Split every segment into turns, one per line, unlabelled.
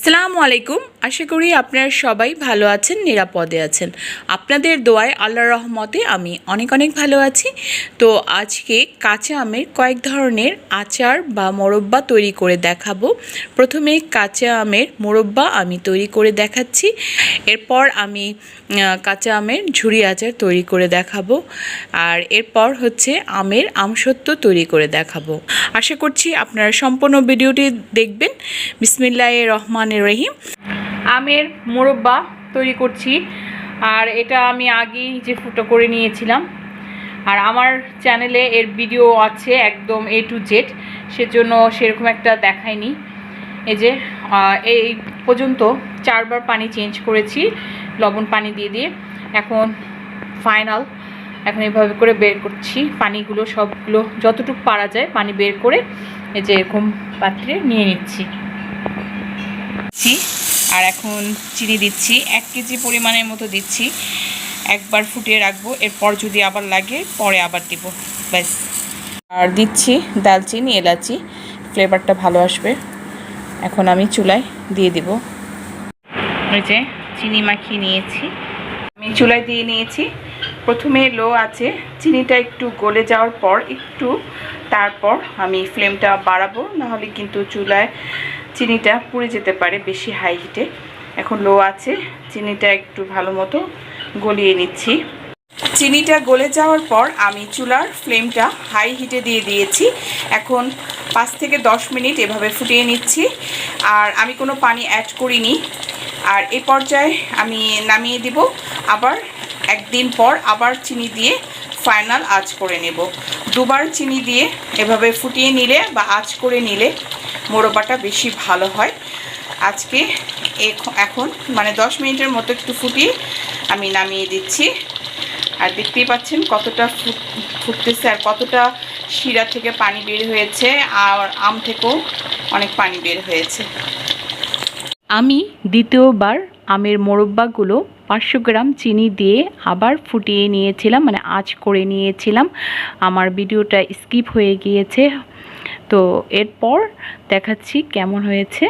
আসসালামু আলাইকুম। আশা করি আপনারা সবাই ভালো আছেন, নিরাপদে আছেন। আপনাদের দোয়ায় আল্লাহ রহমতে আমি অনেক অনেক ভালো আছি। তো আজকে কাঁচা আমের কয়েক ধরনের আচার বা মোরব্বা তৈরি করে দেখাবো। প্রথমে কাঁচা আমের মোরব্বা আমি তৈরি করে দেখাচ্ছি। এরপর আমি কাঁচা আমের ঝুড়ি আচার তৈরি করে দেখাবো। আর এরপর হচ্ছে আমের আমসত্ব তৈরি করে দেখাবো। আশা করছি আপনারা সম্পূর্ণ ভিডিওটি দেখবেন। বিসমিল্লাহ রহমান রহিম। আমের মোরব্বা তৈরি করছি। আর এটা আমি আগেই যে ফুটো করে নিয়েছিলাম। আর আমার চ্যানেলে এর ভিডিও আছে একদম এ টু জেড সেজন্য সেরকম একটা দেখায়নি এই যে এই পর্যন্ত চারবার পানি চেঞ্জ করেছি, লবণ পানি দিয়ে দিয়ে। এখন ফাইনাল, এখন এভাবে করে বের করছি। পানিগুলো সবগুলো, যতটুকু পারা যায়, পানি বের করে এই যে এরকম পাত্রে নিয়ে নিচ্ছি। দিচ্ছি। আর এখন চিনি দিচ্ছি, এক কেজি পরিমাণের মতো দিচ্ছি। একবার ফুটিয়ে রাখব, এরপর যদি আবার লাগে, পরে আবার দিব। ব্যাস। আর দিচ্ছি দালচিনি, এলাচি, ফ্লেভারটা ভালো আসবে। এখন আমি চুলায় দিয়ে দিব। ওই যে চিনি মাখিয়ে নিয়েছি। আমি চুলায় দিয়ে নিয়েছি। প্রথমে লো আছে, চিনিটা একটু গলে যাওয়ার পর, একটু তারপর আমি ফ্লেমটা বাড়াবো। নাহলে কিন্তু চুলায় চিনিটা পুড়ে যেতে পারে বেশি হাই হিটে এখন লো আছে, চিনিটা একটু ভালো মতো গলিয়ে নিচ্ছি। চিনিটা গলে যাওয়ার পর আমি চুলার ফ্লেমটা হাই হিটে দিয়ে দিয়েছি। এখন পাঁচ থেকে দশ মিনিট এভাবে ফুটিয়ে নিচ্ছি। আর আমি কোনো পানি অ্যাড করিনি। আর এই পর্যায়ে আমি নামিয়ে দিব। আবার একদিন পর আবার চিনি দিয়ে ফাইনাল আঁচ করে নেব। দুবার চিনি দিয়ে এভাবে ফুটিয়ে নিলে বা আঁচ করে নিলে মোরব্বাটা বেশি ভালো হয়। আজকে এখ- এখন মানে দশ মিনিটের মতো একটু ফুটিয়ে আমি নামিয়ে দিচ্ছি। আর দেখতেই পাচ্ছেন কতটা ফুট ফুটতেছে আর কতটা শিরা থেকে পানি বের হয়েছে আর আম থেকেও অনেক পানি বের হয়েছে। আমি দ্বিতীয়বার আমের মোরব্বাগুলো পাঁচশো গ্রাম চিনি দিয়ে আবার ফুটিয়ে নিয়েছিলাম মানে আঁচ করে নিয়েছিলাম। আমার ভিডিওটা স্কিপ হয়ে গিয়েছে তো এরপর দেখাচ্ছি কেমন হয়েছে।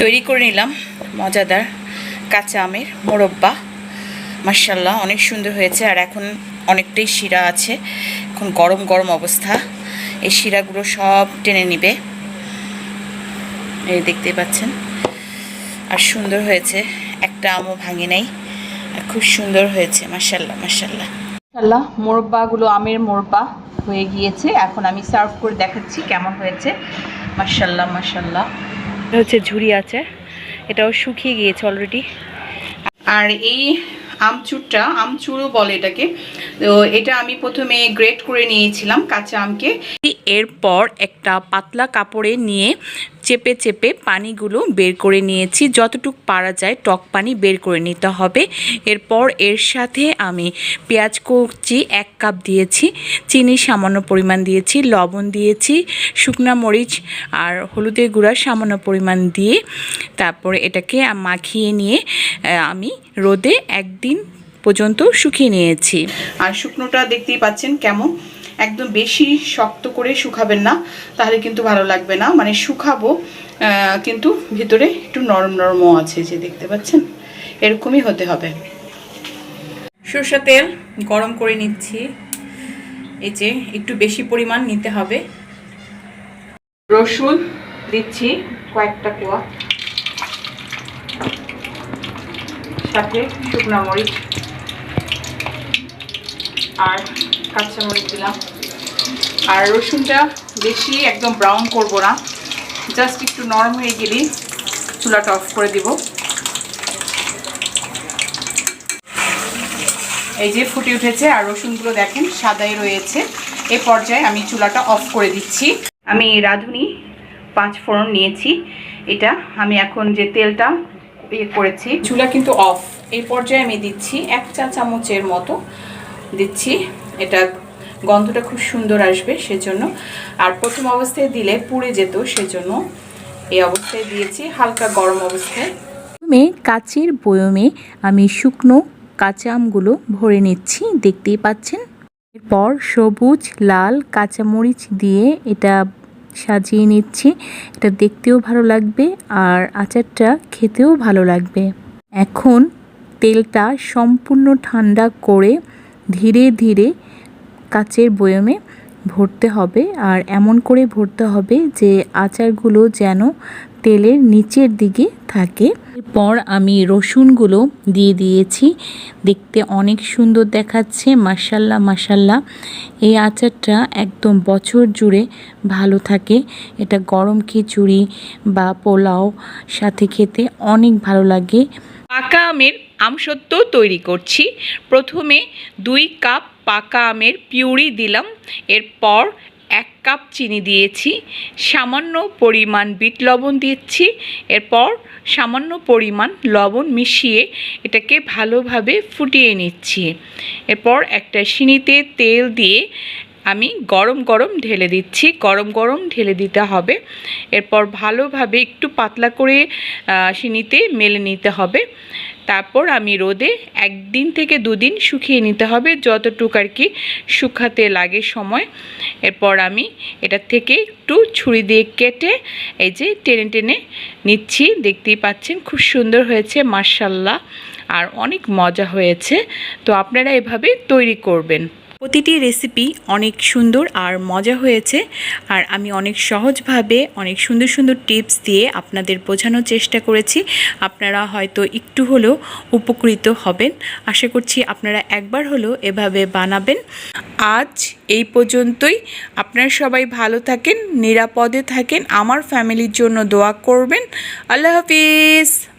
তৈরি করে নিলাম মজাদার কাঁচা আমের মোরব্বা। মার্শাল্লাহ অনেক সুন্দর হয়েছে আর এখন অনেকটাই শিরা আছে। এখন গরম গরম অবস্থা। এই শিরাগুলো সব টেনে নিবে। এই দেখতে পাচ্ছেন। আর সুন্দর হয়েছে। একটা আমও ভাঙে নাই। খুব সুন্দর হয়েছে। মার্শাল্লাহ মার্শাল্লাহ মার্শাল্লাহ মোরব্বাগুলো আমের মোরব্বা। হয়ে গিয়েছে। এখন আমি সার্ভ করে দেখাচ্ছি কেমন হয়েছে। মার্শাল্লাহ মার্শাল্লাহ হচ্ছে ঝুড়ি আছে। এটাও শুকিয়ে গিয়েছে অলরেডি আর এই আমচুরটা আমচুরও বলে এটাকে। তো এটা আমি প্রথমে গ্রেট করে নিয়েছিলাম কাঁচা আমকে। এরপর একটা পাতলা কাপড়ে নিয়ে চেপে চেপে পানিগুলো বের করে নিয়েছি। যতটুকু পারা যায় টক পানি বের করে নিতে হবে। এরপর এর সাথে আমি পেঁয়াজ কুচি এক কাপ দিয়েছি, চিনি সামান্য পরিমাণ দিয়েছি, লবণ দিয়েছি, শুকনা মরিচ আর হলুদের গুঁড়া সামান্য পরিমাণ দিয়ে তারপরে এটাকে মাখিয়ে নিয়ে আমি রোদে একদিন পর্যন্ত শুকিয়ে নিয়েছি। আর শুকনোটা দেখতেই পাচ্ছেন কেমন? একদম বেশি শক্ত করে শুকাবেন না, তাহলে কিন্তু ভালো লাগবে না। মানে শুকাবো কিন্তু ভিতরে একটু নরম নরমও আছে, যে দেখতে পাচ্ছেন? এরকমই হতে হবে। সরষের তেল গরম করে নিচ্ছি। এই যে একটু বেশি পরিমাণ নিতে হবে। রসুন দিচ্ছি কয়েকটা কোয়া। সাথে শুকনো মরিচ। আর কাঁচা মরিচ দিলাম। আর রসুনটা বেশি একদম ব্রাউন করব না। জাস্ট একটু নরম হয়ে গেলেই চুলাটা অফ করে দিব। এই যে ফুটে উঠেছে আর রসুনগুলো দেখেন সাদাই রয়েছে। এ পর্যায়ে আমি চুলাটা অফ করে দিচ্ছি। আমি রাঁধুনি, পাঁচ ফোড়ন নিয়েছি। এটা আমি এখন যে তেলটা ইয়ে করেছি, চুলা কিন্তু অফ এই পর্যায়ে আমি দিচ্ছি এক চা চামচের মতো দিচ্ছি। এটা গন্ধটা খুব সুন্দর আসবে সেজন্য। আর প্রথম অবস্থায় দিলে পুড়ে যেত সেজন্য এই অবস্থায় দিয়েছি হালকা গরম অবস্থায়।
প্রথমে কাচের বয়মে আমি শুকনো কাঁচা আমগুলো ভরে নিচ্ছি, দেখতেই পাচ্ছেন। এরপর সবুজ, লাল কাঁচামরিচ দিয়ে এটা সাজিয়ে নিচ্ছি, এটা দেখতেও ভালো লাগবে আর আচারটা খেতেও ভালো লাগবে। এখন তেলটা সম্পূর্ণ ঠান্ডা করে ধীরে ধীরে কাচের বয়মে ভরতে হবে আর এমন করে ভরতে হবে যে আচারগুলো যেন তেলের নিচের দিকে থাকে। এরপর আমি রসুনগুলো দিয়ে দিয়েছি। দেখতে অনেক সুন্দর দেখাচ্ছে মাসাল্লাহ মাসাল্লাহ এই আচারটা একদম বছর জুড়ে ভালো থাকে। এটা গরম খিচুড়ি বা পোলাও সাথে খেতে অনেক ভালো লাগে।
পাকা আমের আমসত্ত্ব তৈরি করছি। প্রথমে দুই কাপ পাকা আমের পিউরি দিলাম। এরপর এক কাপ চিনি দিয়েছি, সামান্য পরিমাণ বিট লবণ দিচ্ছি, এরপর সামান্য পরিমাণ লবণ মিশিয়ে এটাকে ভালোভাবে ফুটিয়ে নিচ্ছি। এরপর একটা সিনিতে তেল দিয়ে আমি গরম গরম ঢেলে দিচ্ছি, গরম গরম ঢেলে দিতে হবে। এরপর ভালোভাবে একটু পাতলা করে সিনিতে মেলে নিতে হবে। তারপর আমি রোদে একদিন থেকে দুদিন শুকিয়ে নিতে হবে, যতটুকু আর কি শুকাতে লাগে সময়। এরপর আমি এটা থেকে একটু ছুরি দিয়ে কেটে এই যে টেনে টেনে নিচ্ছি, দেখতেই পাচ্ছেন খুব সুন্দর হয়েছে মার্শাল্লাহ আর অনেক মজা হয়েছে। তো আপনারা এভাবে তৈরি করবেন। প্রতিটি রেসিপি অনেক সুন্দর আর মজা হয়েছে। আর আমি অনেক সহজভাবে অনেক সুন্দর সুন্দর টিপস দিয়ে আপনাদের বোঝানোর চেষ্টা করেছি। আপনারা হয়তো একটু হলেও উপকৃত হবেন। আশা করছি আপনারা একবার হলেও এভাবে বানাবেন। আজ এই পর্যন্তই। আপনারা সবাই ভালো থাকেন, নিরাপদে থাকেন। আমার ফ্যামিলির জন্য দোয়া করবেন। আল্লাহ হাফিজ।